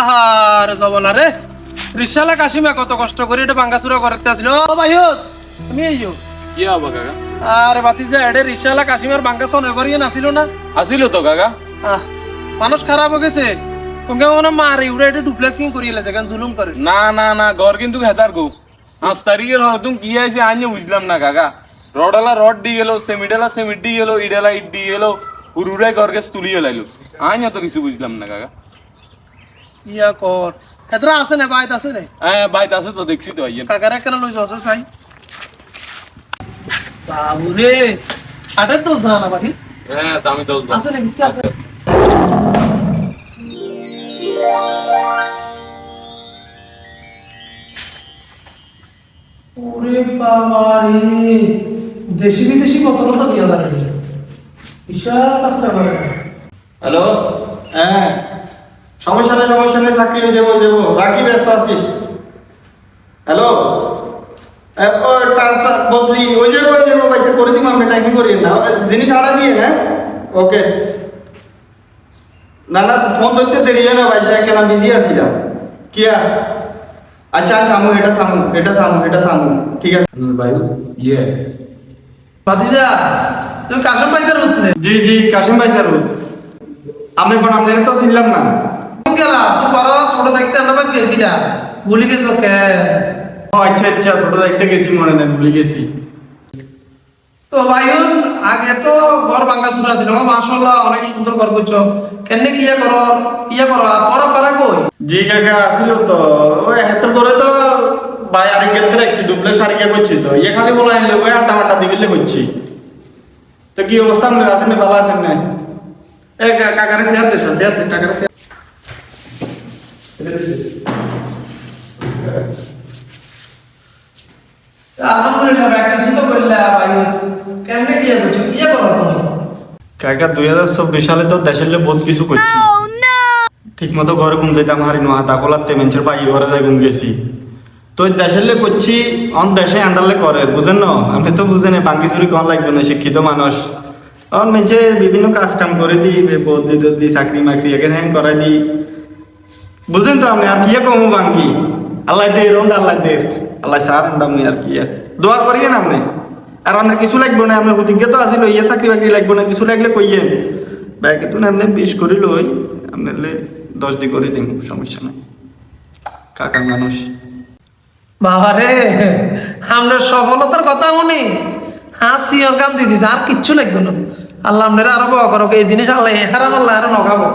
আরে জবনা রে। রিসালা কাশিমা কত কষ্ট করে এটা বাঙ্গাচুরা করতে আসলো। ও ভাইয়ত তুমি এইও কি হব কাকা? আরে বাতিজা এডে রিসালা কাশিমার বাঙ্গা সনে করিয়ে নাছিল না। আসিল তো কাকা। আহ, মানুষ খারাপ হয়ে গেছে। তোকে মনে মারে উড়ে এটা ডুপ্লেক্সিং করিয়ে লেছে কেন জুলুম করে? না না না ঘর কিন্তু হেতার গো। পাঁচ তারিখের হতুম কি বুঝলাম না কাকা। রডালা রড দিয়ে গেল সেমিডালা সেমিট দিয়ে গেল ইডালা ইট দিয়ে গেল উড়ুড়াই ঘরকে তুলিয়ে লাইলো। আইন তো কিছু বুঝলাম না কাকা। ইয়া কর। এতরা আছে না বাইত আছে না। হ্যাঁ বাইত আছে তো দেখছি তো আইয়েন। কাকারা কেন লইছ আছে চাই। বাবু রে তো জানা বাকি হ্যাঁ তো তো আছে না কি আছে। ওরে বাবা রে দেশি বিদেশি বোতলটা দিয়ে লাগে বিশাল রাস্তা হ্যালো? হ্যাঁ। সমস্যা নেই সমস্যা নেই চাকরি হয়ে যাব যাব। রাখি ব্যস্ত আছি। হ্যালো ট্রান্সফার বদলি ওই যাব ওই যাব পয়সা করে দিব আমি টাইম করি না। জিনিস আড়া দিয়ে না ওকে না না ফোন ধরতে দেরি হয় না পয়সা কেন বিজি আছিলাম। কি আর আচ্ছা সামু এটা সামু এটা সামু এটা সামু ঠিক আছে। ভাই ইয়ে। ভাতিজা তুই কাশম পাইছার উঠনে জি জি কাশিম ভাই স্যার আমি আপনাদের তো চিনলাম না। ছোট দেখতে আমরা গেছিলা ভুলি গেছো কে? আচ্ছা আচ্ছা ছোট দেখতে গেছি মনে নেই ভুলে গেছি। তো ভাইউন আগে তো ঘর ভাঙ্গা চুরা ছিল মাশাআল্লাহ অনেক সুন্দর ঘর করছ। কেনে কি করো? ইয়া করো? আর পড়া কই? জি কাকা আসিল তো। ওই হাতের করে তো ভাই আরেক ক্ষেত্রে রাখছি ডুপ্লেক্স আরেক করছি তো। ইয়ে খালি বলা আনলে ওই আড্ডা মাড্ডা দিবিলে করছি। তো কি অবস্থা আপনার আছেন না ভালো আছেন না এ কাকারে শেয়ার দিস শেয়ার কাকারে আলহামদুলিল্লাহ প্র্যাকটিস তো করলা ভাইউন কেমনে কি করছ কি করো তুমি? কাকা দুই হাজার চব্বিশ সালে তো দেশের বহুত কিছু করছি। ঠিক মতো ঘরে ঘুম যেতাম হারি নো হাতা কোলাতে মেঞ্চের পাই ঘরে যাই ঘুম গেছি। তো এই দেশের লে করছি অন দেশে আন্ডারলে করে বুঝেন না? আপনি তো বুঝেন বাঙ্কি চুরি কন লাগবে না শিক্ষিত মানুষ। অন মেঞ্চে বিভিন্ন কাজ কাম করে দিই বৌদ্ধি দি চাকরি মাকরি এখানে হ্যাং করাই দিই। বুঝেন তো আপনি, আর কি কমু বাঙ্কি আল্লাহ দে রোন আল্লাহ দে আল্লাহ সার আমি আর কি। দোয়া করিয়েন আপনি। আর আপনার কিছু লাগবে না, আপনার অভিজ্ঞতা আছিল ইয়ে চাকরি বাকরি লাগবে না, কিছু লাগলে কইয়েন। ব্যাগে তো আপনি বিশ করি লই আপনার দশ দি করে দিন, সমস্যা নাই। কাকা মানুষ। বাবা রে আমরা সফলতার কথা শুনি। হাসি ওর কাম দিদিস আর কিচ্ছু লাগতো না। আল্লাহ আপনারা আরও বড় করো এই জিনিস আল্লাহ, হারাম আল্লাহ আরও নখাবো